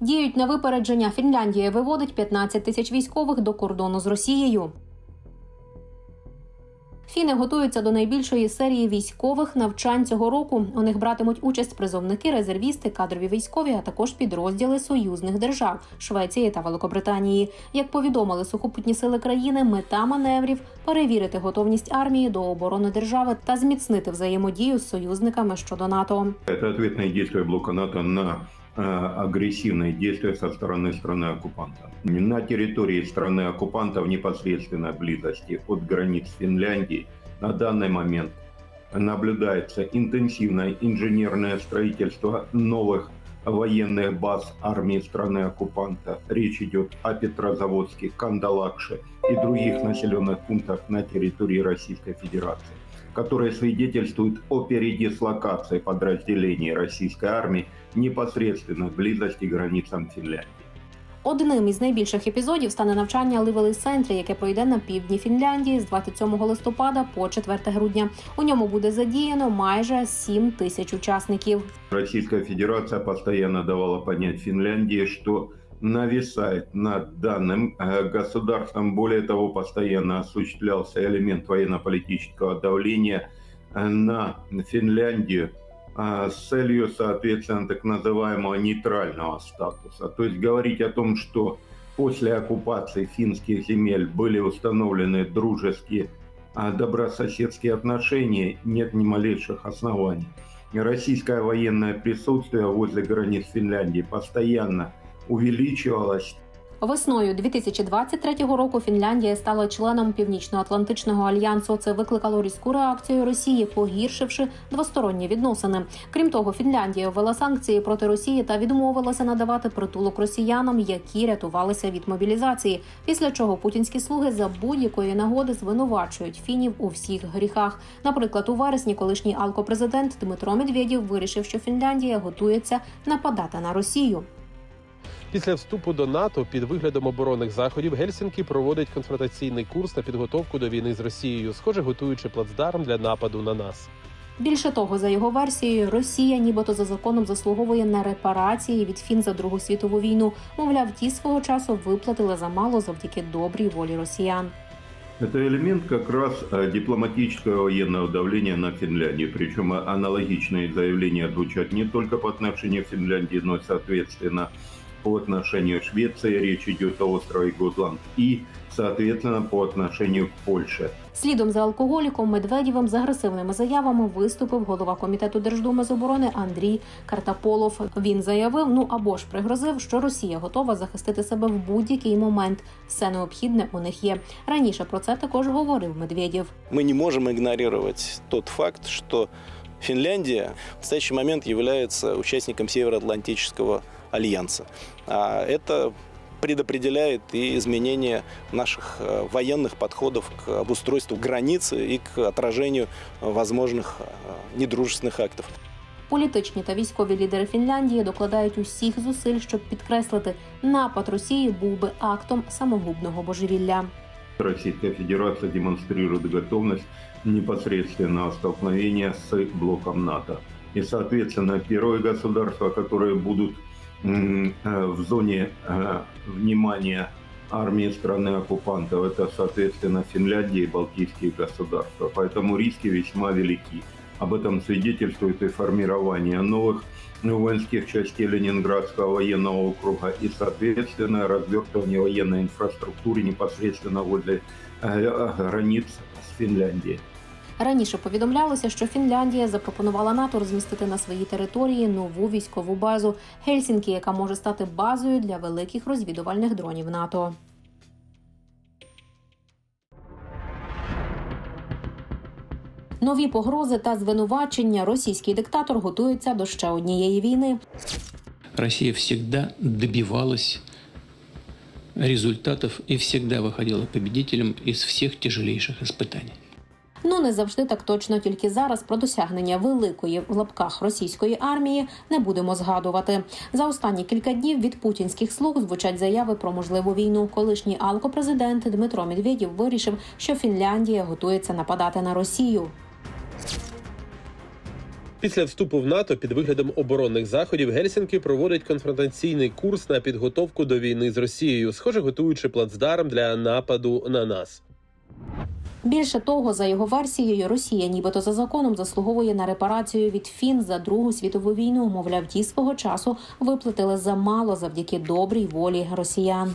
Діють на випередження. Фінляндія виводить 15 тисяч військових до кордону з Росією. Фіни готуються до найбільшої серії військових навчань цього року. У них братимуть участь призовники, резервісти, кадрові військові, а також підрозділи союзних держав Швеції та Великобританії. Як повідомили сухопутні сили країни, мета маневрів перевірити готовність армії до оборони держави та зміцнити взаємодію з союзниками щодо НАТО. Это ответные действия блока НАТО на э, агрессивные действия со стороны страны-оккупанта. На территории страны-оккупанта в непосредственной близости от границ Финляндии на данный момент наблюдается интенсивное инженерное строительство новых военных баз армии страны-оккупанта. Речь идет о Петрозаводске, Кандалакше и других населенных пунктах на территории Российской Федерации которые свидетельствуют о передислокации подразделений российской армии непосредственно в близости к границам Финляндии. Одним із найбільших епізодів стане навчання Ливелий центрі, яке пройде на півдні Фінляндії з 27 листопада по 4 грудня. У ньому буде задіяно майже 7 тисяч учасників. Российская Федерация постоянно давала понять Финляндии, что нависает над данным э, государством. Более того, постоянно осуществлялся элемент военно-политического давления э, на Финляндию э, с целью, соответственно, так называемого нейтрального статуса. То есть говорить о том, что после оккупации финских земель были установлены дружеские добрососедские отношения, нет ни малейших оснований. Российское военное присутствие возле границ Финляндии постоянно увеличивалось. Весною 2023 року Фінляндія стала членом Північно-Атлантичного альянсу. Це викликало різку реакцію Росії, погіршивши двосторонні відносини. Крім того, Фінляндія ввела санкції проти Росії та відмовилася надавати притулок росіянам, які рятувалися від мобілізації. Після чого путінські слуги за будь-якої нагоди звинувачують фінів у всіх гріхах. Наприклад, у вересні колишній алкопрезидент Дмитро Медведєв вирішив, що Фінляндія готується нападати на Росію. Після вступу до НАТО під виглядом оборонних заходів Гельсінкі проводить конфронтаційний курс на підготовку до війни з Росією, схоже, готуючи плацдарм для нападу на нас. Більше того, за його версією, Росія, нібито за законом, заслуговує на репарації від фін за Другу світову війну. Мовляв, ті свого часу виплатили замало завдяки добрій волі росіян. Это элемент как раз э, дипломатического военного давления на Финляндию. Причем аналогичные заявления звучат не только по отношению к Финляндии, но и, соответственно, по отношению к Швеции, речь идет о острове Готланд, и, соответственно, по отношению к Польше. Слідом за алкоголіком Медведєвим з агресивними заявами виступив голова комітету Держдуми з оборони Андрій Картаполов. Він заявив, ну або ж пригрозив, що Росія готова захистити себе в будь-який момент. Все необхідне у них є. Раніше про це також говорив Медведєв. Мы не можем игнорировать тот факт, что Финляндия в настоящий момент является участником Североатлантического альянса. А это предопределяет и изменение наших э, военных подходов к обустройству границы и к отражению возможных э, недружественных актов. Політичні та військові лідери Фінляндії докладають усіх зусиль, щоб підкреслити, напад Росії був би актом самогубного божевілля. Российская Федерация демонстрирует готовность непосредственного столкновения с блоком НАТО. И, соответственно, первые государства, которые будут м, э, в зоне э, внимания армии страны-оккупантов, это, соответственно, Финляндия и Балтийские государства. Поэтому риски весьма велики. Об этом свидетельствует и формирование новых воинских частей Ленинградского военного округа и, соответственно, развертывание военной инфраструктуры непосредственно возле э, границ с Финляндией. Раніше повідомлялося, що Фінляндія запропонувала НАТО розмістити на своїй території нову військову базу Гельсінкі, яка може стати базою для великих розвідувальних дронів НАТО. Нові погрози та звинувачення російський диктатор готується до ще однієї війни. Россия всегда добивалась результатов и всегда выходила победителем из всех тяжелейших испытаний. Ну не завжди так точно, тільки зараз про досягнення великої в лапках російської армії не будемо згадувати. За останні кілька днів від путінських слуг звучать заяви про можливу війну. Колишній алкопрезидент Дмитро Медведєв вирішив, що Фінляндія готується нападати на Росію. Після вступу в НАТО під виглядом оборонних заходів Гельсінки проводить конфронтаційний курс на підготовку до війни з Росією, схоже, готуючи плацдарм для нападу на нас. Більше того, за його версією, Росія, нібито за законом, заслуговує на репарацію від фін за Другу світову війну. Мовляв, ті свого часу виплатили замало завдяки добрій волі росіян.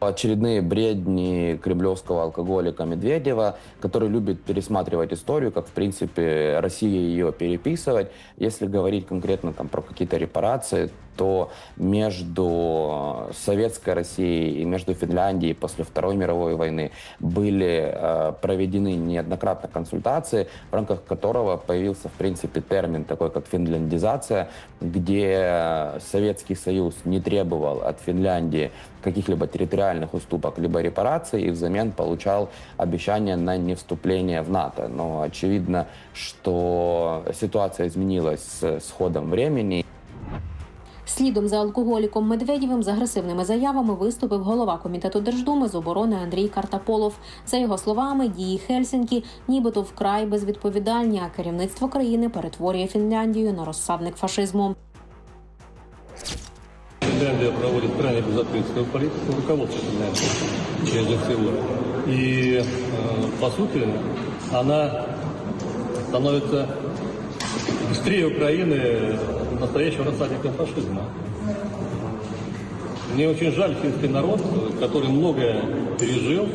Очередные бредни кремлевского алкоголика Медведева, который любит пересматривать историю, как, в принципе, Россия ее переписывать. Если говорить конкретно там, про какие-то репарации, то между Советской Россией и между Финляндией после Второй мировой войны были э, проведены неоднократно консультации, в рамках которого появился, в принципе, термин такой, как финляндизация, где Советский Союз не требовал от Финляндии каких-либо территориальных уступок, либо репараций, и взамен получал обещание на невступление в НАТО. Но очевидно, что ситуация изменилась с, с ходом времени. Слідом за алкоголіком Медведєвим з агресивними заявами виступив голова комітету Держдуми з оборони Андрій Картаполов. За його словами, дії Хельсінкі нібито вкрай безвідповідальні, а керівництво країни перетворює Фінляндію на розсадник фашизму. Финляндия проводит крайне безответственную политику руководства Финляндии прежде всего. И, э, по сути, она становится быстрее Украины настоящим рассадником фашизма. Мне очень жаль финский народ, который многое пережил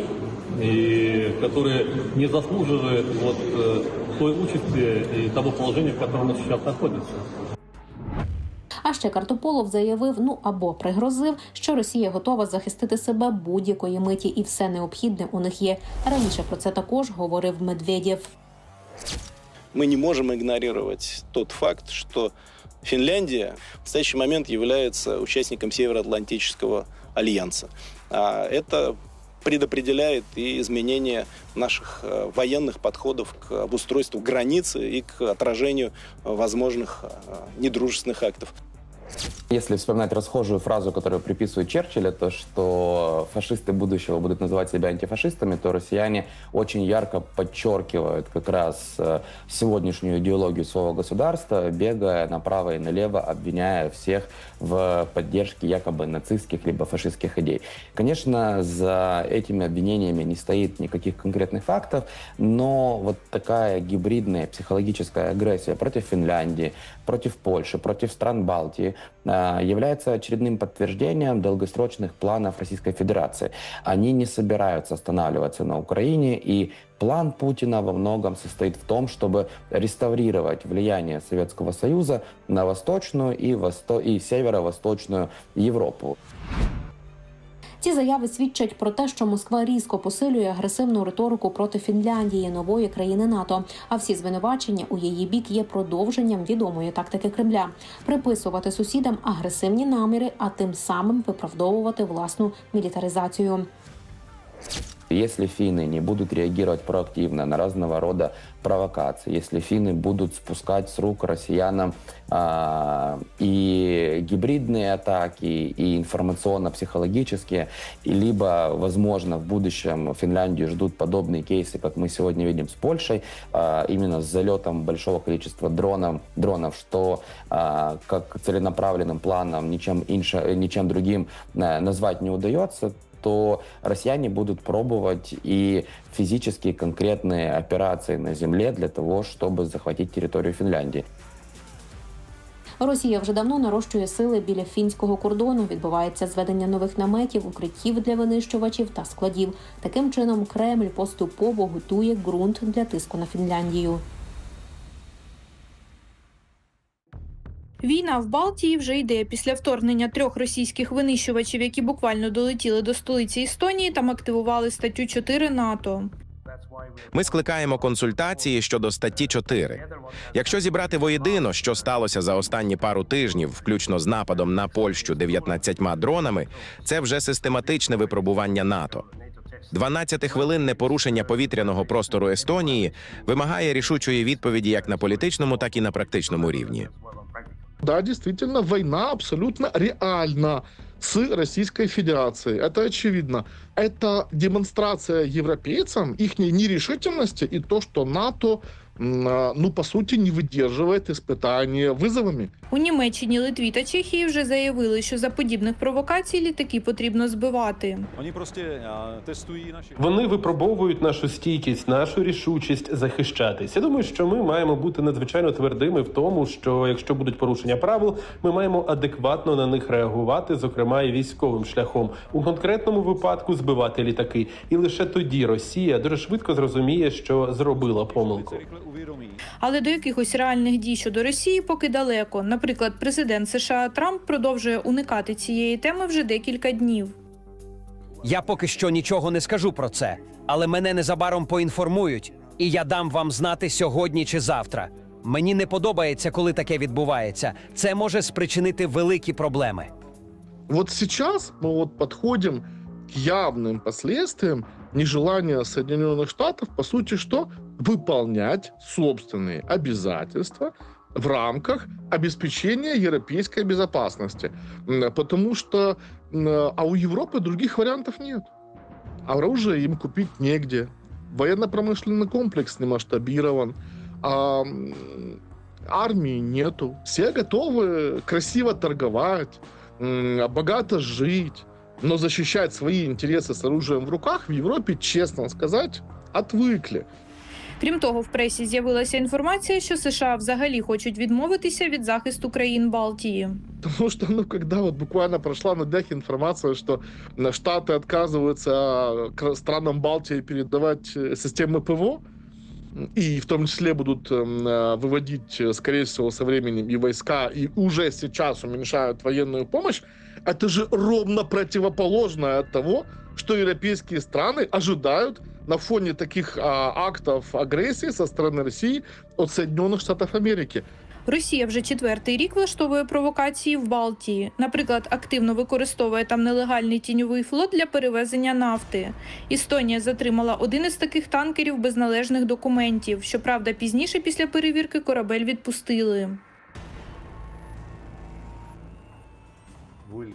и который не заслуживает вот э, той участи и того положения, в котором он сейчас находится. А ще Картополов заявив, ну або пригрозив, що Росія готова захистити себе будь-якої миті, і все необхідне у них є. Раніше про це також говорив Медведєв. Мы не можем игнорировать тот факт, что Финляндия в настоящий момент является участником Североатлантического альянса. А Это предопределяет и изменение наших э, военных подходов к обустройству границы и к отражению э, возможных э, недружественных актов. Если вспоминать расхожую фразу, которую приписывают Черчилля, то что фашисты будущего будут называть себя антифашистами, то россияне очень ярко подчеркивают как раз э, сегодняшнюю идеологию своего государства, бегая направо и налево, обвиняя всех в поддержке якобы нацистских либо фашистских идей. Конечно, за этими обвинениями не стоит никаких конкретных фактов, но вот такая гибридная психологическая агрессия против Финляндии, против Польши, против стран Балтии является очередным подтверждением долгосрочных планов Российской Федерации. Они не собираются останавливаться на Украине, и план Путина во многом состоит в том, чтобы реставрировать влияние Советского Союза на восточную и, восто... и северо-восточную Европу. Ці заяви свідчать про те, що Москва різко посилює агресивну риторику проти Фінляндії, нової країни НАТО. А всі звинувачення у її бік є продовженням відомої тактики Кремля приписувати сусідам агресивні наміри, а тим самим виправдовувати власну мілітаризацію. Если финны не будут реагировать проактивно на разного рода провокации, если финны будут спускать с рук россиянам а, и гибридные атаки, и информационно-психологические, и либо, возможно, в будущем Финляндию ждут подобные кейсы, как мы сегодня видим с Польшей, а, именно с залетом большого количества дронов, дронов что а, как целенаправленным планом ничем, инше, ничем другим а, назвать не удается, то россияне будут пробовать и физические конкретные операции на земле для того, чтобы захватить территорию Финляндии. Росія вже давно нарощує сили біля фінського кордону. Відбувається зведення нових наметів, укриттів для винищувачів та складів. Таким чином, Кремль поступово готує ґрунт для тиску на Фінляндію. Війна в Балтії вже йде після вторгнення трьох російських винищувачів, які буквально долетіли до столиці Естонії. Там активували статтю 4 НАТО. Ми скликаємо консультації щодо статті 4. Якщо зібрати воєдино, що сталося за останні пару тижнів, включно з нападом на Польщу 19 дронами, це вже систематичне випробування НАТО. 12-хвилинне порушення повітряного простору Естонії вимагає рішучої відповіді як на політичному, так і на практичному рівні. Да, действительно, война абсолютно реальна с Российской Федерацией. Это очевидно. Это демонстрация европейцам их нерешительности и то, что НАТО ну, по сути, не выдерживает испытания вызовами. У Німеччині, Литві та Чехії вже заявили, що за подібних провокацій літаки потрібно збивати. Они просто а, тестуjí наши... Вони випробовують нашу стійкість, нашу рішучість захищатись. Я думаю, що ми маємо бути надзвичайно твердими в тому, що якщо будуть порушення правил, ми маємо адекватно на них реагувати, зокрема і військовим шляхом, у конкретному випадку збивати літаки. І лише тоді Росія дуже швидко зрозуміє, що зробила помилку. Але до якихось реальних дій щодо Росії поки далеко. Наприклад, президент США Трамп продовжує уникати цієї теми вже декілька днів. Я поки що нічого не скажу про це, але мене незабаром поінформують, і я дам вам знати сьогодні чи завтра. Мені не подобається, коли таке відбувається. Це може спричинити великі проблеми. Вот сейчас мы вот подходим к явным последствиям нежелания Соединенных Штатов, по сути, что выполнять собственные обязательства в рамках обеспечения европейской безопасности. Потому что а у Европы других вариантов нет. А оружие им купить негде. Военно-промышленный комплекс не масштабирован. А, армии нету. Все готовы красиво торговать, богато жить, но защищать свои интересы с оружием в руках в Европе, честно сказать, отвыкли. Крім того, в пресі з'явилася інформація, що США взагалі хочуть відмовитися від захисту країн Балтії. Потому что, ну, когда вот буквально прошла на днях информация, что э, Штаты отказываются э, к странам Балтии передавать э, системы ПВО, и в том числе будут эм, э, выводить, э, скорее всего, со временем и войска, и уже сейчас уменьшают военную помощь, это же ровно противоположное от того, что европейские страны ожидают на фоне таких а, актов агрессии со стороны России от Соединенных Штатов Америки. Росія вже четвертий рік влаштовує провокації в Балтії. Наприклад, активно використовує там нелегальний тіньовий флот для перевезення нафти. Естонія затримала один із таких танкерів без належних документів. Щоправда, пізніше після перевірки корабель відпустили.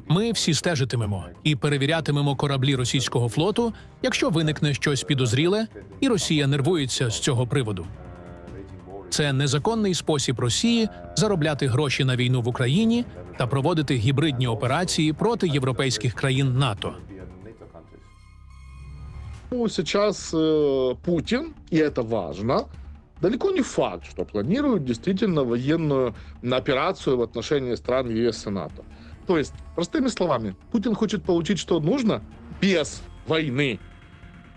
Ми всі стежитимемо і перевірятимемо кораблі російського флоту, якщо виникне щось підозріле, і Росія нервується з цього приводу. Це незаконний спосіб Росії заробляти гроші на війну в Україні та проводити гібридні операції проти європейських країн НАТО. Ну, сейчас э, Путин, и это важно, далеко не факт, что планирует действительно военную операцию в отношении стран ЕС и НАТО. То есть, простыми словами, Путин хочет получить, что нужно, без войны,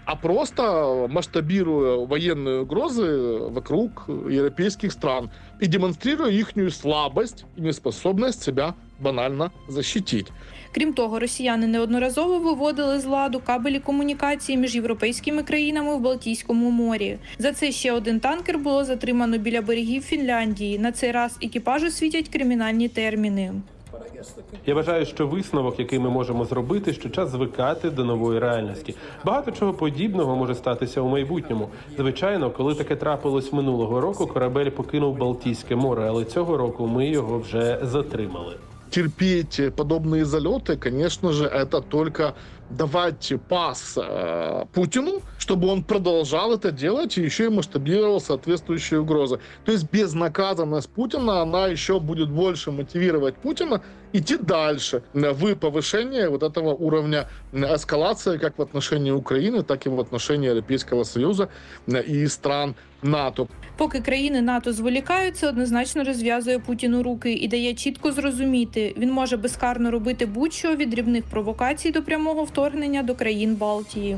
а просто масштабируя военные угрозы вокруг европейских стран и демонстрируя их слабость и неспособность себя банально защитить. Крім того, росіяни неодноразово виводили з ладу кабелі комунікації між європейськими країнами в Балтійському морі. За це ще один танкер було затримано біля берегів Фінляндії. На цей раз екіпажу світять кримінальні терміни. Я вважаю, що висновок, який ми можемо зробити, що час звикати до нової реальності. Багато чого подібного може статися у майбутньому. Звичайно, коли таке трапилось минулого року, корабель покинув Балтійське море, але цього року ми його вже затримали. терпеть подобные залеты, конечно же, это только давать пас э, Путину, чтобы он продолжал это делать и еще и масштабировал соответствующие угрозы. То есть безнаказанность Путина, она еще будет больше мотивировать Путина идти дальше в повышение вот этого уровня э, эскалации как в отношении Украины, так и в отношении Европейского Союза э, и стран НАТО. Поки країни НАТО зволікаються, однозначно розв'язує Путіну руки і дає чітко зрозуміти, він може безкарно робити будь-що від дрібних провокацій до прямого вторгнення до країн Балтії.